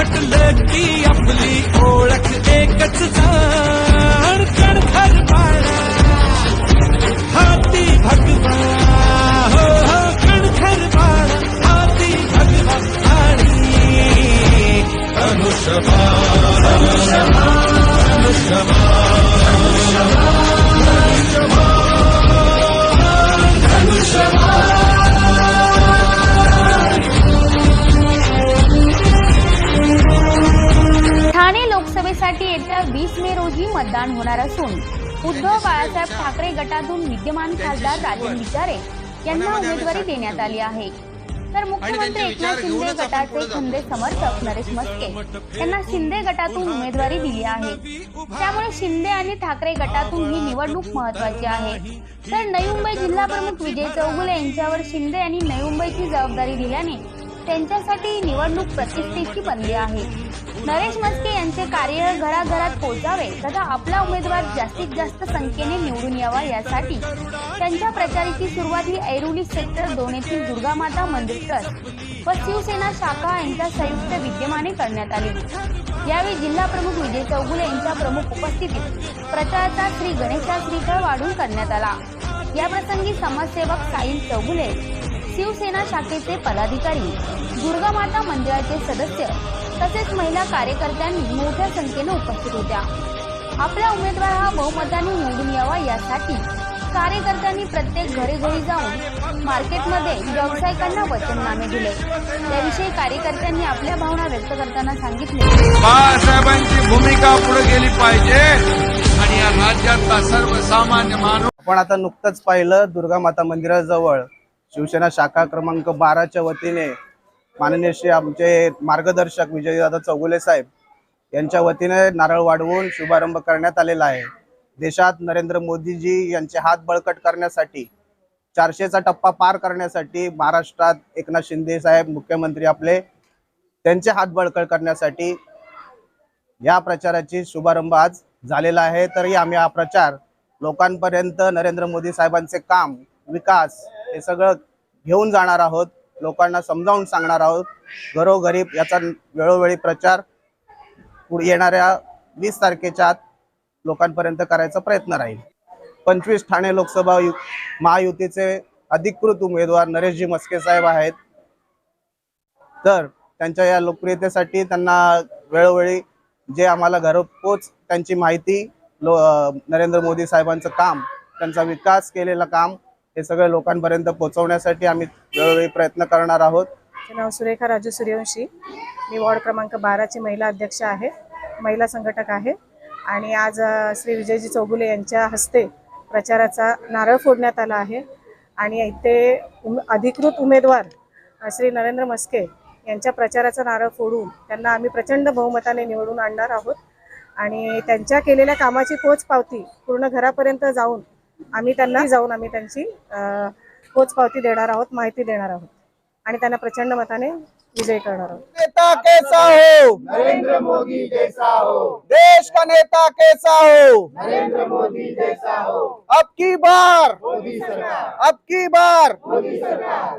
म्हटलं की आपली ओळख एकच झाली लोकसभेसाठी येत्या वीस मे रोजी मतदान होणार असून उद्धव बाळासाहेब ठाकरे गटातून विद्यमान खासदार राजन विचारे यांना उमेदवारी देण्यात आली आहे. तर मुख्यमंत्री एकनाथ शिंदे गटाचे खंदे समर्थक नरेश मस्के यांना शिंदे गटातून उमेदवारी दिली आहे. त्यामुळे शिंदे आणि ठाकरे गटातून ही निवडणूक महत्वाची आहे. तर नवी मुंबई जिल्हा प्रमुख विजय चौगुले यांच्यावर शिंदे यांनी नवी मुंबईची जबाबदारी दिल्याने त्यांच्यासाठी ही निवडणूक प्रतिष्ठेची बनली आहे. नरेश मस्के यांचे कार्य घराघरात पोहोचावे तथा आपला उमेदवार जास्तीत जास्त संख्येने निवडून यावा यासाठी त्यांच्या प्रचाराची सुरुवात ही ऐरोली सेक्टर दोन येथील दुर्गामाता मंदिर ट्रस्ट व शिवसेना शाखा यांच्या संयुक्त विद्यमाने करण्यात आली. यावेळी जिल्हा प्रमुख विजय चौगुले यांच्या प्रमुख उपस्थितीत प्रचाराचा श्री गणेशा श्रीफळ वाढून करण्यात आला. याप्रसंगी समाजसेवक साईल चौगुले शिवसेना शाखेचे पदाधिकारी दुर्गामाता मंदिराचे सदस्य तसेच महिला कार्यकर्त्यांनी मोठ्या संख्येने उपस्थित होत्या. आपला उमेदवार हा बहुमताने निवडून यावा यासाठी कार्यकर्त्यांनी प्रत्येक घरी जाऊन मार्केटमध्ये व्यावसायिकांना वचननामे दिले. त्याविषयी कार्यकर्त्यांनी आपल्या भावना व्यक्त करताना सांगितले. बाळासाहेबांची भूमिका पुढे गेली पाहिजे आणि या राज्यातला सर्वसामान्य माणूस आपण आता नुकतंच पाहिलं दुर्गा माता मंदिराजवळ शिवसेना शाखा क्रमांक बाराच्या वतीने माननीय श्री आमचे मार्गदर्शक विजयदादा चौगुले साहेब यांच्या वतीने नारळ वाढवून शुभारंभ करण्यात आलेला आहे. देशात नरेंद्र मोदीजी यांचे हात बळकट करण्यासाठी चारशेचा टप्पा पार करण्यासाठी महाराष्ट्रात एकनाथ शिंदे साहेब मुख्यमंत्री आपले त्यांचे हात बळकट करण्यासाठी या प्रचाराची शुभारंभ आज झालेला आहे. तरी आम्ही हा प्रचार लोकांपर्यंत नरेंद्र मोदी साहेबांचे काम विकास हे सगळं घेऊन जाणार आहोत. लोकांना समजावून सांगणार आहोत. घरोघरी याचा वेळोवेळी प्रचार पुढे येणाऱ्या वीस तारखेच्या आत लोकांपर्यंत करायचा प्रयत्न राहील. पंचवीस ठाणे लोकसभा यु महायुतीचे अधिकृत उमेदवार नरेशजी मस्के साहेब आहेत. तर त्यांच्या या लोकप्रियतेसाठी त्यांना वेळोवेळी जे आम्हाला घरपोच त्यांची माहिती लो नरेंद्र मोदी साहेबांचं काम त्यांचा विकास केलेलं काम हे सगळं लोकांपर्यंत पोहोचवण्यासाठी आम्ही वेळोवेळी प्रयत्न करणार आहोत. नाव सुरेखा राजू सूर्यवंशी. मी वॉर्ड क्रमांक बाराची महिला अध्यक्ष आहे. महिला संघटक आहे. आणि आज श्री विजयजी चौगुले यांच्या हस्ते प्रचाराचा नारळ फोडण्यात आला आहे. आणि इथे उम अधिकृत उमेदवार श्री नरेंद्र मस्के यांच्या प्रचाराचा नारळ फोडून त्यांना आम्ही प्रचंड बहुमताने निवडून आणणार आहोत. आणि त्यांच्या केलेल्या कामाची पोच पावती पूर्ण घरापर्यंत जाऊन आम्ही त्यांना जाऊन आम्ही त्यांची अ, पोचपावती देणार आहोत माहिती देणार आहोत. आणि त्यांना प्रचंड मताने विजयी करणार आहोत. नेता कैसा हो? नरेंद्र मोदी जैसा हो। देश का नेता कैसा हो? नरेंद्र मोदी जैसा हो। अब की बार? मोदी सरकार। अब की बार? मोदी सरकार।